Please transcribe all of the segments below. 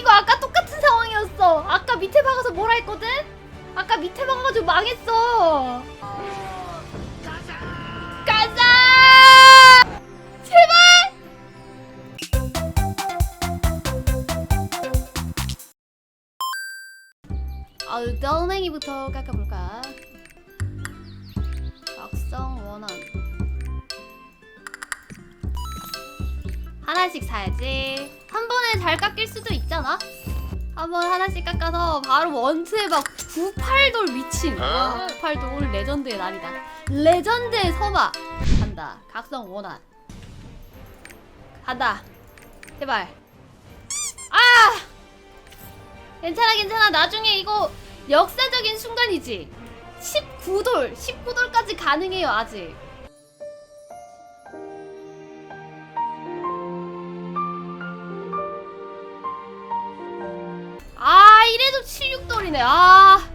이거 아까 똑같은 상황이었어. 아까 밑에 박아서 뭐라 했거든? 아까 밑에 박아가지고 망했어. 가자! 제발! 아, 떠냉이부터 깎아볼까? 각성 원한. 하나씩 사야지. 한 번에 잘 깎일 수도 있잖아. 한 번 하나씩 깎아서 바로 원투에 막 98돌 미친. 와, 98돌 레전드의 날이다. 레전드의 서마. 간다. 각성 원한. 간다. 제발. 아! 괜찮아, 괜찮아. 나중에 이거 역사적인 순간이지. 19돌, 19돌까지 가능해요, 아직. 76돌이네. 아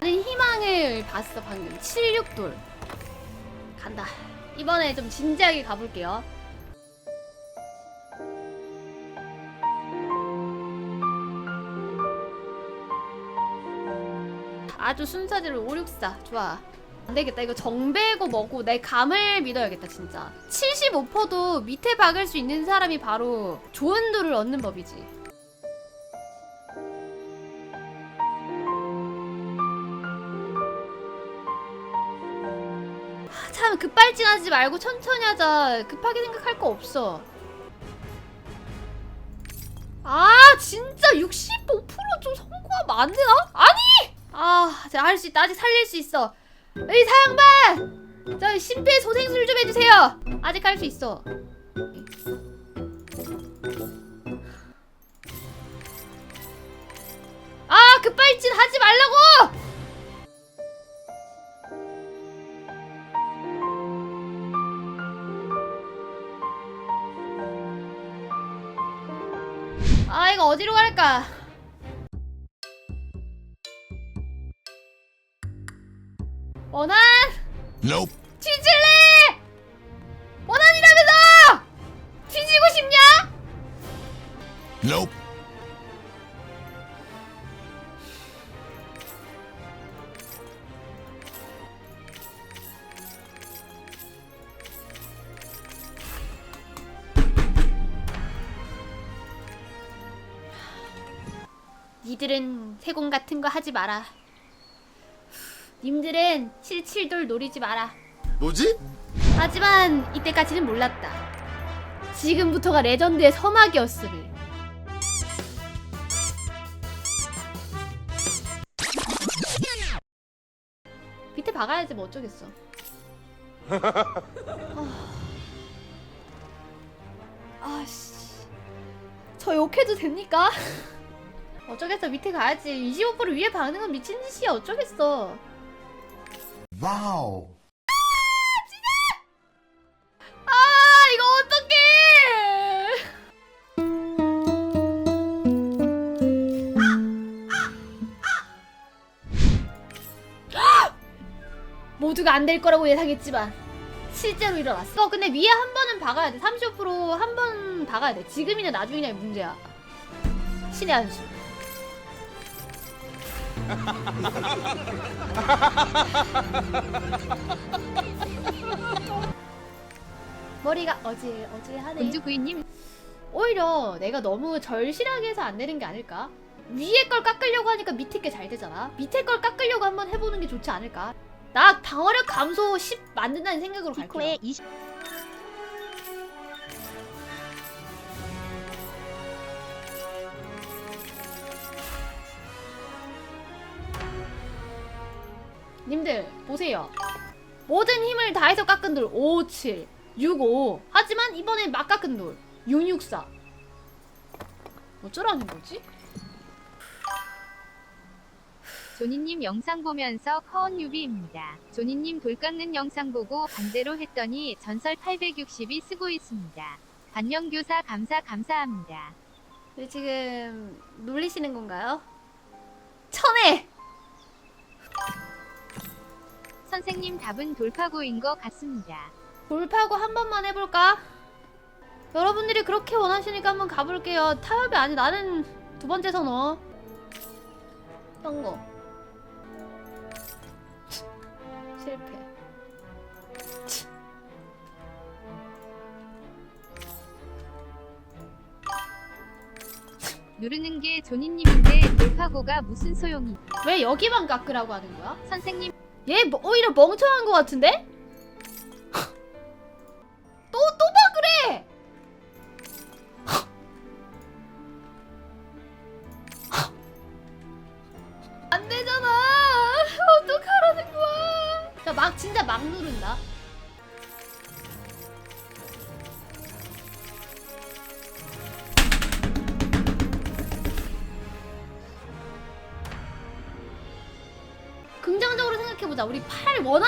나는 희망을 봤어 방금. 76돌. 간다. 이번에 좀 진지하게 가볼게요. 아주 순서대로 564 좋아. 안 되겠다. 이거 정배고 뭐고 내 감을 믿어야겠다 진짜. 75%도 밑에 박을 수 있는 사람이 바로 좋은 돌을 얻는 법이지 급발진하지 말고 천천히 하자. 급하게 생각할 거 없어. 아 진짜 65%좀 성공하면 안 되나? 아니! 아 제가 할 수 있다. 아직 살릴 수 있어. 의사 양반! 저 심폐소생술 좀 해주세요. 아직 할 수 있어. 갈까? 원한 Nope. 뒤질래? 원한이라면서 뒤지고 싶냐? Nope. 니들은 세공 같은 거 하지 마라. 님들은 77돌 노리지 마라. 뭐지? 하지만 이때까지는 몰랐다. 지금부터가 레전드의 서막이었음을. 밑에 박아야지 뭐 어쩌겠어. 아, 아씨, 저 욕해도 됩니까? 어쩌겠어 밑에 가야지. 25% 위에 박는 건 미친 짓이야. 어쩌겠어. Wow. 아 이거 어떡해 모두가 안 될 거라고 예상했지만 실제로 일어났어 어, 근데 위에 한 번은 박아야 돼 35%한 번 박아야 돼 지금이냐 나중이냐의 문제야 신의 한수 머리가 어질 어질하네 은주 구이님 오히려 내가 너무 절실하게 해서 안 되는 게 아닐까? 위에 걸 깎으려고 하니까 밑에 게 잘 되잖아. 밑에 걸 깎으려고 한번 해보는 게 좋지 않을까? 나 방어력 감소 10 만든다는 생각으로 갈게요. 디코의 20 님들 보세요. 모든 힘을 다해서 깎은 돌 557, 65. 하지만 이번엔 막 깎은 돌 664. 어쩌라는 거지? 조니님 영상 보면서 커온 유비입니다. 조니님 돌 깎는 영상 보고 반대로 했더니 전설 860이 쓰고 있습니다. 반영교사 감사 감사합니다. 왜 지금 놀리시는 건가요? 천에! 선생님 답은 돌파구인 것 같습니다. 돌파고 한 번만 해볼까? 여러분들이 그렇게 원하시니까 한번 가볼게요. 타협이 아니 나는 두 번째 선호. 성공. 실패. 누르는 게 조니님인데 돌파고가 무슨 소용이? 왜 여기만 깎으라고 하는 거야? 선생님 얘 뭐- 오히려 멍청한 것 같은데?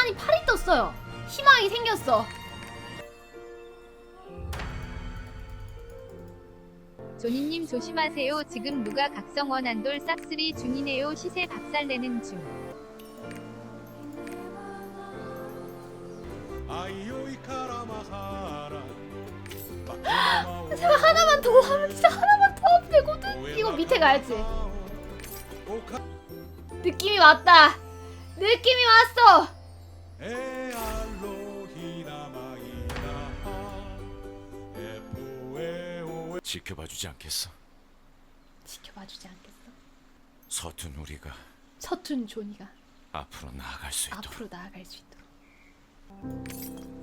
팔, 원한이 팔이 떴어요. 희망이 생겼어. 조니님 조심하세요. 지금 누가 각성원 한돌 싹쓸이 중이네요. 시세 박살내는 중. 제발 하나만 더 하면 진짜 하나만 더 하면 되거든? 이거 밑에 가야지. 느낌이 왔다. 느낌이 왔어. 지켜봐주지 않겠어? 지켜봐주지 않겠어? 서툰 우리가 서툰 조니가 앞으로 나아갈 수 있도록 앞으로 나아갈 수 있도록.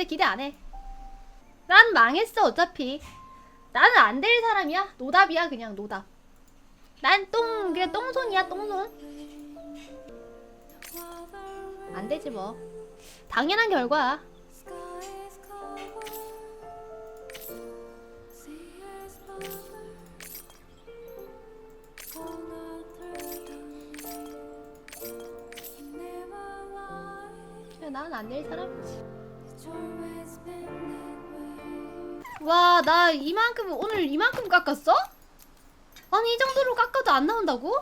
이제 기대 안 해. 난 망했어 어차피. 나는 안 될 사람이야. 노답이야 그냥 노답. 난 똥 그냥 똥손이야 똥손. 안 되지 뭐. 당연한 결과야. 난 안 될 사람 와, 나 이만큼 오늘 이만큼 깎았어? 아니 이 정도로 깎아도 안 나온다고?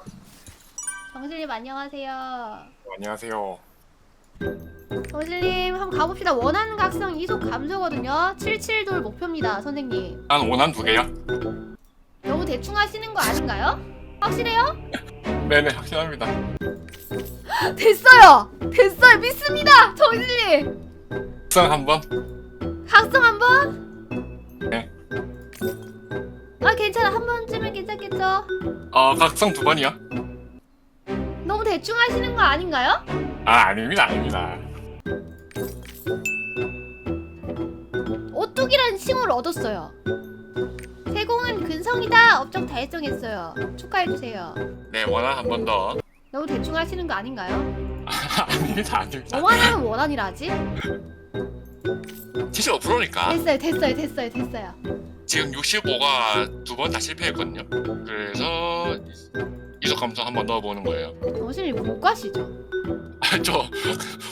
정실님 안녕하세요. 안녕하세요. 정실님 한번 가봅시다. 원하는 각성 이속 감소거든요. 77돌 목표입니다, 선생님. 난 원한 두 개야. 너무 대충 하시는 거 아닌가요? 확실해요? 네네 확실합니다. 됐어요. 됐어요. 믿습니다, 정실님. 특성 한번. 각성 한번. 네. 아 괜찮아 한 번쯤은 괜찮겠죠? 어 각성 두 번이요? 너무 대충 하시는 거 아닌가요? 아 아닙니다 아닙니다. 오뚝이라는 칭호를 얻었어요. 세공은 근성이다. 업적 달성했어요. 축하해주세요. 네 원한 한 번 더. 너무 대충 하시는 거 아닌가요? 아닙니다 아닙니다. 원하면 원한이라지? 75%니까 됐어요, 됐어요, 됐어요, 됐어요. 지금 65가 두 번 다 실패했거든요. 그래서 이속 감성 한번 넣어보는 거예요. 정신이 못 가시죠? 아, 저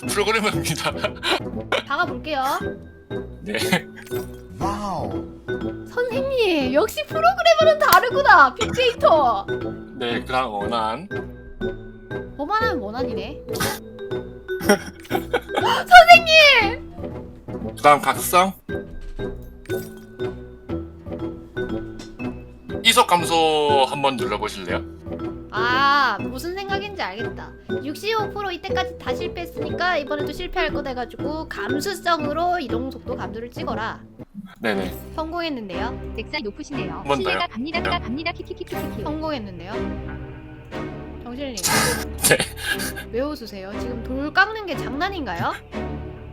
프로그래머입니다. 박아볼게요. 네. Wow. 선생님, 역시 프로그래머는 다르구나. 빅데이터. 네 그다음 원한. 뭐만 하면 원한이네. 그다음 각성. 이속 감소 한번 눌러보실래요? 아, 무슨 생각인지 알겠다. 65% 이때까지 다 실패했으니까 이번에도 실패할 거다 해가지고 감수성으로 이동 속도 감소를 찍어라. 네네. 성공했는데요. 덱사이 높으시네요. 번 더요? 신뢰가 갑니다. 가 갑니다. 키키키키키. 성공했는데요. 정실님 네. 왜 웃으세요? 지금 돌 깎는 게 장난인가요?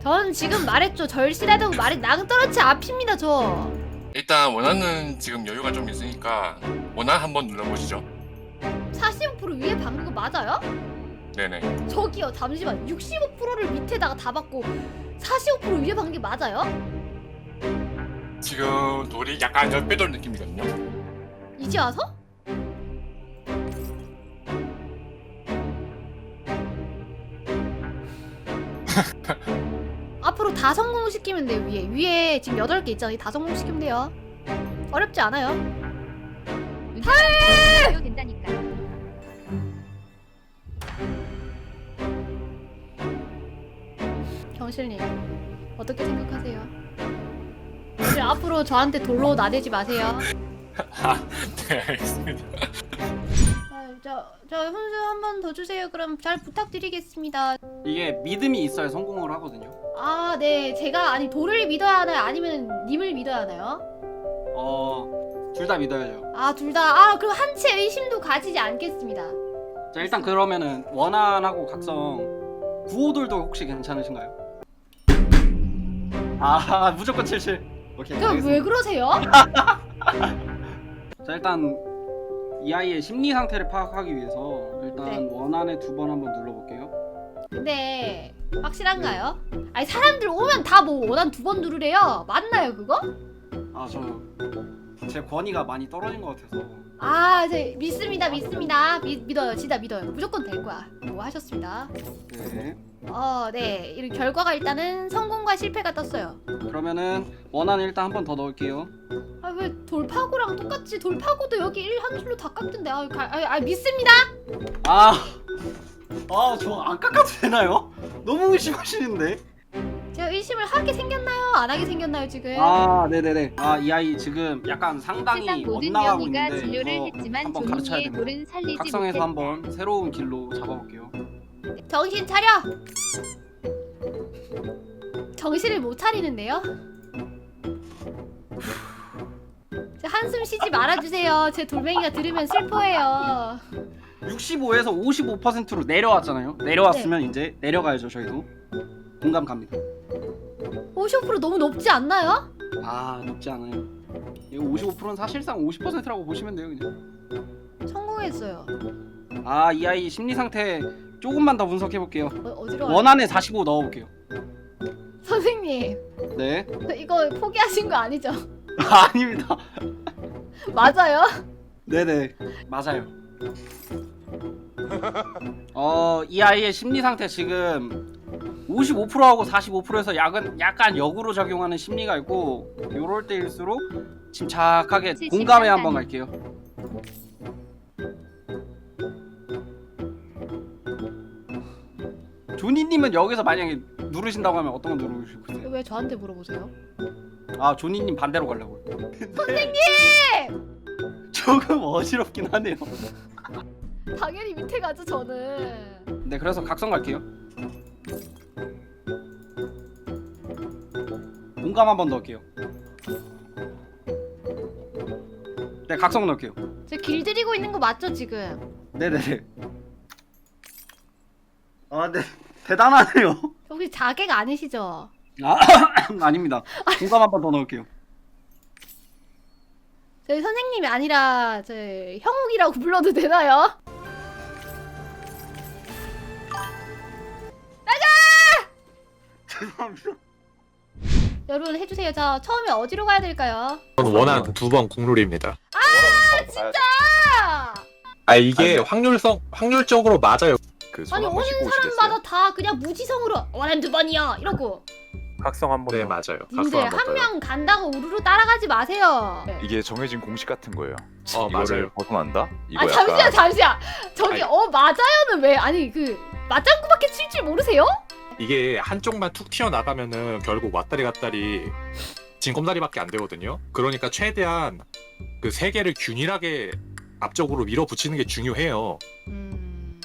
전 지금 말했죠. 절실하다고 말이 낭떠러지 앞입니다, 저. 일단 원하는 지금 여유가 좀 있으니까 원한 한번 눌러보시죠. 45% 위에 박는 거 맞아요? 네네. 저기요, 잠시만. 65%를 밑에다가 다 박고 45% 위에 박는 게 맞아요? 지금 돌이 약간 열 빼돌 느낌이거든요. 이제 와서? 앞으로 다 성공시키면 돼요 위에 위에 지금 8개 있잖아요 다 성공시키면 돼요 어렵지 않아요 헐! 된다니까. 경실님 어떻게 생각하세요? 이제 앞으로 저한테 돌로 나대지 마세요 네 알겠습니다. 아, 저, 저 훈수 한 번 더 주세요 그럼 잘 부탁드리겠습니다 이게 믿음이 있어야 성공을 하거든요. 아 네 제가 아니 돌을 믿어야 하나요 아니면 님을 믿어야 하나요? 어, 둘 다 믿어야죠. 아 둘 다 아 그럼 한채 의심도 가지지 않겠습니다 자, 일단 그러면은 원한하고 각성 구호돌도 혹시 괜찮으신가요? 아, 무조건 77. 오케이. 그럼 알겠습니다. 왜 그러세요? 자, 일단 이 아이의 심리 상태를 파악하기 위해서 일단 네. 원한에 두 번 한번 눌러볼게요. 근데 확실한가요? 아니 사람들 오면 다 뭐 원한 두 번 누르래요 맞나요 그거? 아, 저 제 권위가 많이 떨어진 것 같아서. 아, 네, 믿습니다, 믿습니다. 믿, 믿어요, 진짜 믿어요. 무조건 될 거야. 뭐 하셨습니다. 네. 어, 네. 이런 결과가 일단은 성공과 실패가 떴어요. 그러면은 원한 일단 한 번 더 넣을게요. 아, 왜 돌파구랑 똑같지? 돌파구도 여기 1한 줄로 다 깎던데. 아, 가, 아, 아, 믿습니다. 아, 아, 저 안 깎아도 되나요? 너무 의심하시는데. 제가 의심을 하게 생겼나요? 안 하게 생겼나요, 지금? 아, 네네네. 아, 이 아이 지금 약간 세상 상당히 모든 엇나가고 명의가 있는데 진료를 이거 했지만 한번 가르쳐야 됩니다. 돌은 살리지 각성해서 못했다. 한번 새로운 길로 잡아볼게요. 정신 차려. 정신을 못 차리는데요? 저 한숨 쉬지 말아주세요. 제 돌멩이가 들으면 슬퍼해요. 65에서 55%로 내려왔잖아요. 내려왔으면 이제 내려가야죠, 저희도. 공감 갑니다. 50% 너무 높지 않나요? 아, 높지 않아요. 이거 55%는 사실상 50%라고 보시면 돼요, 그냥. 성공했어요. 아, 이 아이 심리 상태 조금만 더 분석해 볼게요. 어, 어디로 가요? 원안에 45 넣어 볼게요. 선생님 네. 이거 포기하신 거 아니죠? 아, 아닙니다. 맞아요? 네네 맞아요. 어, 이 아이의 심리 상태 지금 55%하고 45%에서 약은 약간 역으로 작용하는 심리가 있고 요럴 때일수록 침착하게 공감에 단 한번. 갈게요. 조니님은 여기서 만약에 누르신다고 하면 어떤 거 누르실 거세요? 왜 저한테 물어보세요? 아 조니님 반대로 가려고요. 선생님! 조금 어지럽긴 하네요. 당연히 밑에 가죠 저는. 네 그래서 각성 갈게요. 공감 한 번 넣을게요. 네 각성 넣을게요. 저 길들이고 있는 거 맞죠 지금? 네네네. 아 네. 대단하네요. 혹시 자객 아니시죠? 아 아닙니다. 공감 한 번 더 넣을게요. 저희 선생님이 아니라 저희 형욱이라고 불러도 되나요? 죄송합니다 여러분 해주세요 저 처음에 어디로 가야 될까요? 저는 원한 두 번 국룰입니다. 아! 아 이게 확률성 확률적으로 맞아요. 그손 아니 오는 사람마다? 다 그냥 무지성으로 원한 두 번이야 이러고 각성 한번 네 더. 맞아요. 님들 한번 한 더요. 명 간다고 우르르 따라가지 마세요 이게 정해진 공식 같은 거예요. 어, 이거를 맞아요. 벗어난다? 이거 아 약간 잠시만 잠시만 저기 아니. 어 맞아요는 왜 아니 그 맞장구밖에 칠 줄 모르세요? 이게 한쪽만 툭 튀어 나가면은 결국 왔다리 갔다리 진검다리밖에 안 되거든요. 그러니까 최대한 그 세 개를 균일하게 앞쪽으로 밀어붙이는 게 중요해요. 음...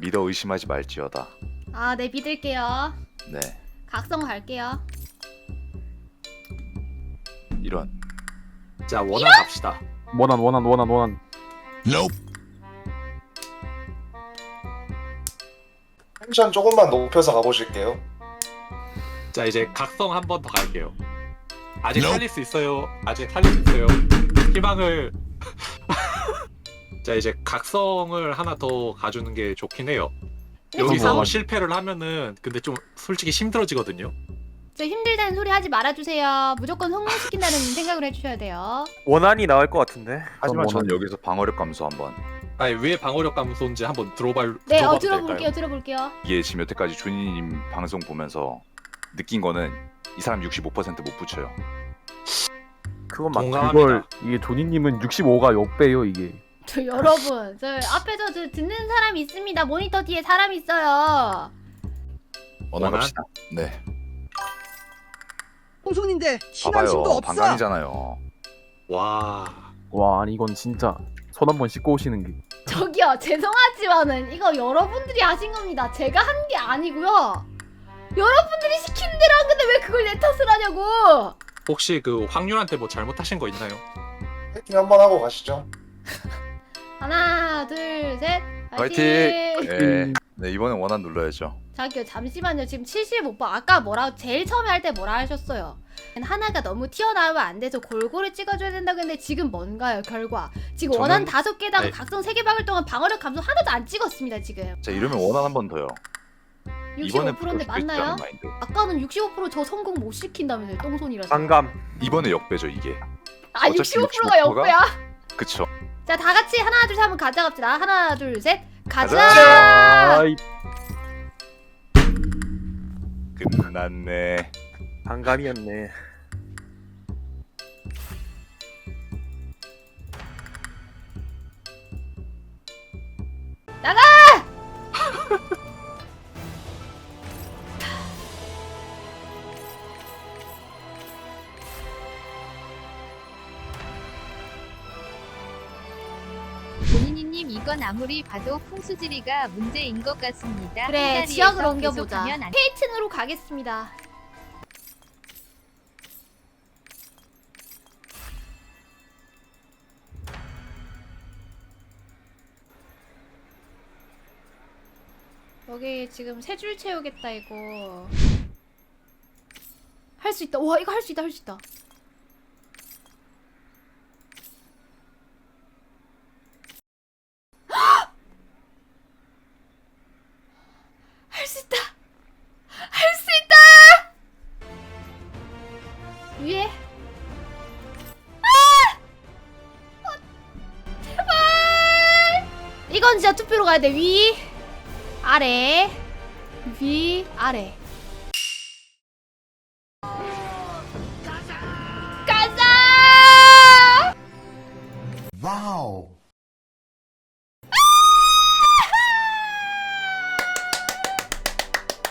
믿어 의심하지 말지어다. 아 네 믿을게요 네. 각성 갈게요 이런. 자 원한 갑시다. 원한 원한 원한 원한 텐션 조금만 높여서 가보실게요. 자 이제 각성 한 번 더 갈게요. 아직 살릴 수 있어요. 아직 살릴 수 있어요. 희망을. 자 이제 각성을 하나 더 가주는 게 좋긴 해요. 여기서 잠깐만. 실패를 하면은 근데 좀 솔직히 힘들어지거든요. 저 힘들다는 소리 하지 말아주세요 무조건 성공시킨다는 생각을 해주셔야 돼요 원한이 나올 것 같은데 하지만 저는. 여기서 방어력 감소 한번. 아니 왜 방어력 감소인지 한번 들어봐 네, 어 들어봐도 들어볼게요, 될까요? 들어볼게요. 이게 지금 여태까지 조니님 방송 보면서 느낀 거는 이 사람 65%못 붙여요. 그건 맞 동감합니다. 그걸 이게 조니님은 65가 역배요 이게. 저 여러분, 저 앞에서 저 듣는 사람 있습니다. 모니터 뒤에 사람 있어요. 원한? 갑시다. 네. 친구 봐봐요. 없어. 방간이잖아요. 와 와 아니 이건 진짜 손 한 번 씻고 오시는 게. 저기요, 죄송하지만은 이거 여러분들이 하신 겁니다. 제가 한 게 아니고요. 여러분들이 시키는 대로 한 건데 왜 그걸 내 탓을 하냐고. 혹시 그 황률한테 뭐 잘못하신 거 있나요? 해킹 한번 하고 가시죠. 하나, 둘, 셋. 화이팅! 화이팅! 네. 네 이번엔 원한 눌러야죠. 자기요 잠시만요 지금 75번 아까 뭐라 제일 처음에 할 때 뭐라 하셨어요 하나가 너무 튀어나오면 안 돼서 골고루 찍어줘야 된다고 했는데 지금 뭔가요 결과 지금 저는- 원한 다섯 개다가 아니- 각성 세개 박을 동안 방어력 감소 하나도 안 찍었습니다 지금 자 이러면 원한 한 번 더요. 이번에 65%인데 맞나요? 마인드. 아까는 65%저 성공 못 시킨다면서요 똥손이라서 반감. 이번에 역배죠 이게. 아 어차피 65%가 65%가? 역배야? 그쵸. 자 다 같이 하나 둘 셋 한번 가자 갑시다 하나 둘 셋 가자, 가자! 아이 끝났네. 반감이었네. 본인 이건 아무리 봐도 풍수지리가 문제인 것 같습니다. 그래 지역을 옮겨보자. 계속하면 안 페이튼으로 가겠습니다. 여기 지금 세 줄 채우겠다 이거. 할 수 있다. 와 이거 할 수 있다 할 수 있다 진짜 투표로 가야 돼 위 아래 위 아래 가자 와우.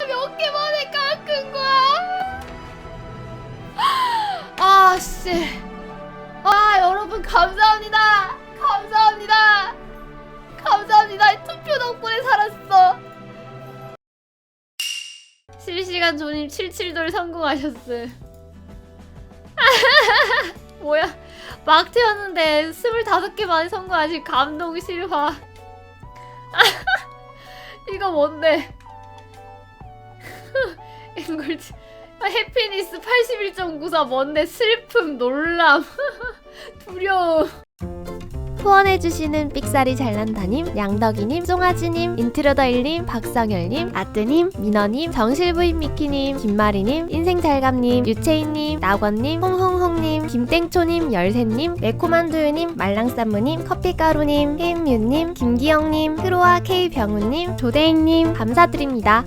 몇 개 만에 깎은 거야? 아, 씨. 아, 여러분, 감사합니다. 님 77돌 성공하셨어. 뭐야. 막 튀었는데 25개 만에 성공하신 감동 실화. 이거 뭔데? 앵글지 해피니스 81.94 뭔데 슬픔 놀람 두려움 후원해주시는 삑사리 잘난다님, 양덕이님, 송아지님, 인트로더일님, 박성열님, 아뜨님, 민어님, 정실부인 미키님, 김마리님, 인생잘감님, 유채인님, 나권님, 홍홍홍님, 김땡초님, 열쇠님, 매콤한 두유님, 말랑쌈무님, 커피가루님, 혜임유님, 김기영님, 크로아 K병우님, 조대인님 감사드립니다.